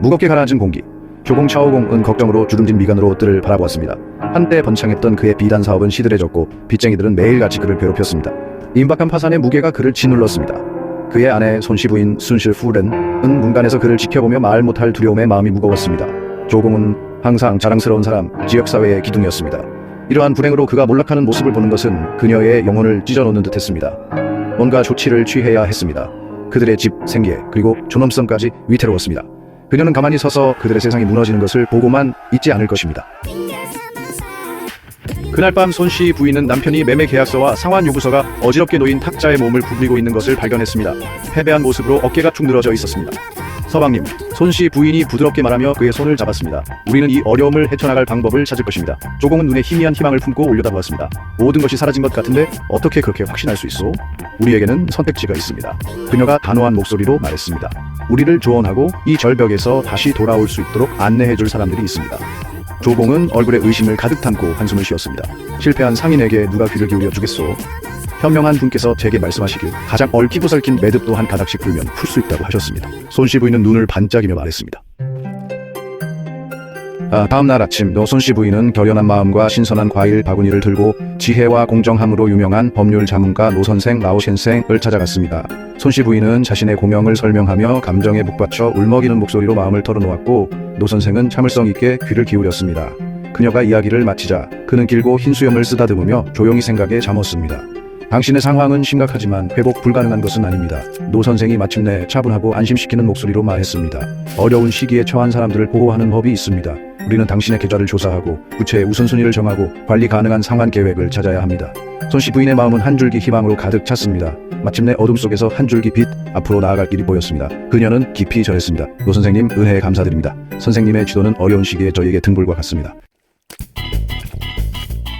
무겁게 가라앉은 공기. 조공 차오공은 걱정으로 주름진 미간으로 뜰을 바라보았습니다. 한때 번창했던 그의 비단 사업은 시들해졌고 빚쟁이들은 매일같이 그를 괴롭혔습니다. 임박한 파산의 무게가 그를 짓눌렀습니다. 그의 아내 손씨 부인 순실 후렌은 문간에서 그를 지켜보며 말 못할 두려움에 마음이 무거웠습니다. 조공은 항상 자랑스러운 사람, 지역사회의 기둥이었습니다. 이러한 불행으로 그가 몰락하는 모습을 보는 것은 그녀의 영혼을 찢어놓는 듯했습니다. 뭔가 조치를 취해야 했습니다. 그들의 집, 생계, 그리고 존엄성까지 위태로웠습니다. 그녀는 가만히 서서 그들의 세상이 무너지는 것을 보고만 있지 않을 것입니다. 그날 밤 손 씨 부인은 남편이 매매 계약서와 상환 요구서가 어지럽게 놓인 탁자의 몸을 구부리고 있는 것을 발견했습니다. 패배한 모습으로 어깨가 축 늘어져 있었습니다. 서방님, 손씨 부인이 부드럽게 말하며 그의 손을 잡았습니다. 우리는 이 어려움을 헤쳐나갈 방법을 찾을 것입니다. 조공은 눈에 희미한 희망을 품고 올려다보았습니다. 모든 것이 사라진 것 같은데 어떻게 그렇게 확신할 수 있어? 우리에게는 선택지가 있습니다. 그녀가 단호한 목소리로 말했습니다. 우리를 조언하고 이 절벽에서 다시 돌아올 수 있도록 안내해줄 사람들이 있습니다. 조공은 얼굴에 의심을 가득 담고 한숨을 쉬었습니다. 실패한 상인에게 누가 귀를 기울여 주겠소? 현명한 분께서 제게 말씀하시길 가장 얽히고 설킨 매듭도 한 가닥씩 풀면 풀 수 있다고 하셨습니다. 손씨 부인은 눈을 반짝이며 말했습니다. 아, 다음 날 아침 노손씨 부인은 결연한 마음과 신선한 과일 바구니를 들고 지혜와 공정함으로 유명한 법률 자문가 노선생 라오센생을 찾아갔습니다. 손씨 부인은 자신의 고명을 설명하며 감정에 북받쳐 울먹이는 목소리로 마음을 털어놓았고 노선생은 참을성 있게 귀를 기울였습니다. 그녀가 이야기를 마치자 그는 길고 흰 수염을 쓰다듬으며 조용히 생각에 잠었습니다. 당신의 상황은 심각하지만 회복 불가능한 것은 아닙니다. 노 선생이 마침내 차분하고 안심시키는 목소리로 말했습니다. 어려운 시기에 처한 사람들을 보호하는 법이 있습니다. 우리는 당신의 계좌를 조사하고 구체의 우선순위를 정하고 관리 가능한 상환 계획을 찾아야 합니다. 손씨 부인의 마음은 한 줄기 희망으로 가득 찼습니다. 마침내 어둠 속에서 한 줄기 빛 앞으로 나아갈 길이 보였습니다. 그녀는 깊이 절했습니다. 노 선생님 은혜에 감사드립니다. 선생님의 지도는 어려운 시기에 저에게 등불과 같습니다.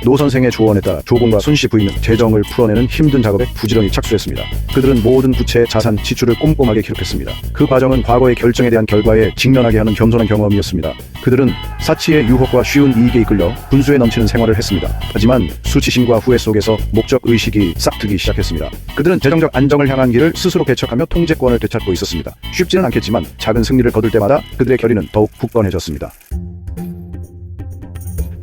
노 선생의 조언에 따라 조공과 손씨 부인은 재정을 풀어내는 힘든 작업에 부지런히 착수했습니다. 그들은 모든 부채, 자산, 지출을 꼼꼼하게 기록했습니다. 그 과정은 과거의 결정에 대한 결과에 직면하게 하는 겸손한 경험이었습니다. 그들은 사치의 유혹과 쉬운 이익에 이끌려 분수에 넘치는 생활을 했습니다. 하지만 수치심과 후회 속에서 목적 의식이 싹트기 시작했습니다. 그들은 재정적 안정을 향한 길을 스스로 개척하며 통제권을 되찾고 있었습니다. 쉽지는 않겠지만 작은 승리를 거둘 때마다 그들의 결의는 더욱 굳건해졌습니다.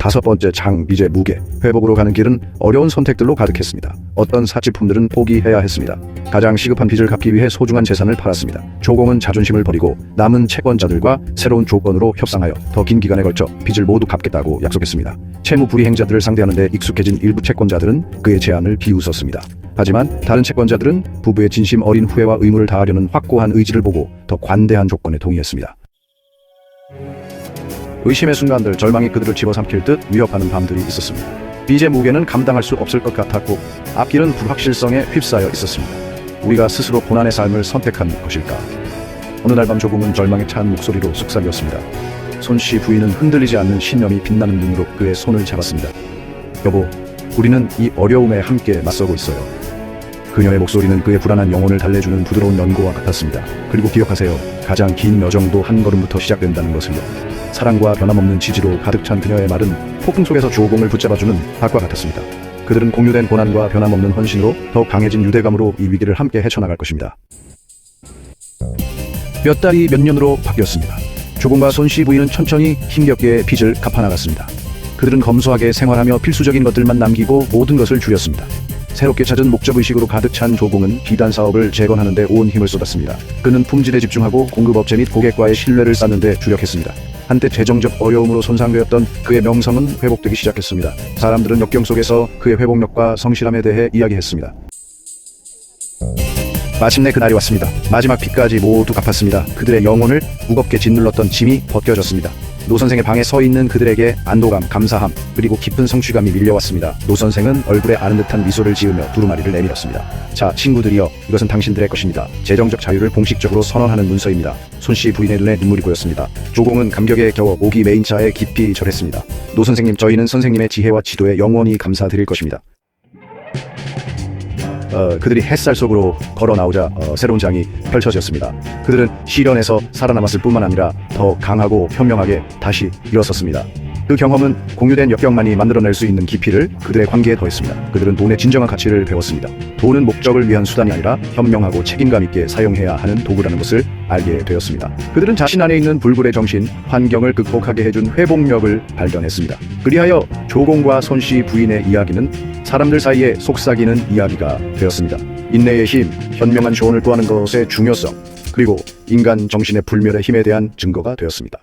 다섯 번째 장 이제 무게 회복으로 가는 길은 어려운 선택들로 가득했습니다. 어떤 사치품들은 포기해야 했습니다. 가장 시급한 빚을 갚기 위해 소중한 재산을 팔았습니다. 조공은 자존심을 버리고 남은 채권자들과 새로운 조건으로 협상하여 더 긴 기간에 걸쳐 빚을 모두 갚겠다고 약속했습니다. 채무 불이행자들을 상대하는 데 익숙해진 일부 채권자들은 그의 제안을 비웃었습니다. 하지만 다른 채권자들은 부부의 진심 어린 후회와 의무를 다하려는 확고한 의지를 보고 더 관대한 조건에 동의했습니다. 의심의 순간들 절망이 그들을 집어삼킬 듯 위협하는 밤들이 있었습니다. 빚의 무게는 감당할 수 없을 것 같았고 앞길은 불확실성에 휩싸여 있었습니다. 우리가 스스로 고난의 삶을 선택한 것일까? 어느 날 밤 조공은 절망에 찬 목소리로 속삭였습니다. 손씨 부인은 흔들리지 않는 신념이 빛나는 눈으로 그의 손을 잡았습니다. 여보, 우리는 이 어려움에 함께 맞서고 있어요. 그녀의 목소리는 그의 불안한 영혼을 달래주는 부드러운 연고와 같았습니다. 그리고 기억하세요. 가장 긴 여정도 한 걸음부터 시작된다는 것을요. 사랑과 변함없는 지지로 가득 찬 그녀의 말은 폭풍 속에서 조공을 붙잡아주는 닭과 같았습니다. 그들은 공유된 고난과 변함없는 헌신으로 더욱 강해진 유대감으로 이 위기를 함께 헤쳐나갈 것입니다. 몇 달이 몇 년으로 바뀌었습니다. 조공과 손씨 부인은 천천히 힘겹게 빚을 갚아나갔습니다. 그들은 검소하게 생활하며 필수적인 것들만 남기고 모든 것을 줄였습니다. 새롭게 찾은 목적의식으로 가득 찬 조공은 비단 사업을 재건하는 데 온 힘을 쏟았습니다. 그는 품질에 집중하고 공급업체 및 고객과의 신뢰를 쌓는 데 주력했습니다. 한때 재정적 어려움으로 손상되었던 그의 명성은 회복되기 시작했습니다. 사람들은 역경 속에서 그의 회복력과 성실함에 대해 이야기했습니다. 마침내 그날이 왔습니다. 마지막 빚까지 모두 갚았습니다. 그들의 영혼을 무겁게 짓눌렀던 짐이 벗겨졌습니다. 노 선생의 방에 서 있는 그들에게 안도감, 감사함, 그리고 깊은 성취감이 밀려왔습니다. 노 선생은 얼굴에 아는 듯한 미소를 지으며 두루마리를 내밀었습니다. 자, 친구들이여, 이것은 당신들의 것입니다. 재정적 자유를 공식적으로 선언하는 문서입니다. 손씨 부인의 눈에 눈물이 고였습니다. 조공은 감격에 겨워 목이 메인 차에 깊이 절했습니다. 노 선생님, 저희는 선생님의 지혜와 지도에 영원히 감사드릴 것입니다. 어, 그들이 햇살 속으로 걸어 나오자 어, 새로운 장이 펼쳐졌습니다. 그들은 시련에서 살아남았을 뿐만 아니라 더 강하고 현명하게 다시 일어섰습니다. 그 경험은 공유된 역경만이 만들어낼 수 있는 깊이를 그들의 관계에 더했습니다. 그들은 돈의 진정한 가치를 배웠습니다. 돈은 목적을 위한 수단이 아니라 현명하고 책임감 있게 사용해야 하는 도구라는 것을 알게 되었습니다. 그들은 자신 안에 있는 불굴의 정신, 환경을 극복하게 해준 회복력을 발견했습니다. 그리하여 조공과 손씨 부인의 이야기는 사람들 사이에 속삭이는 이야기가 되었습니다. 인내의 힘, 현명한 조언을 구하는 것의 중요성, 그리고 인간 정신의 불멸의 힘에 대한 증거가 되었습니다.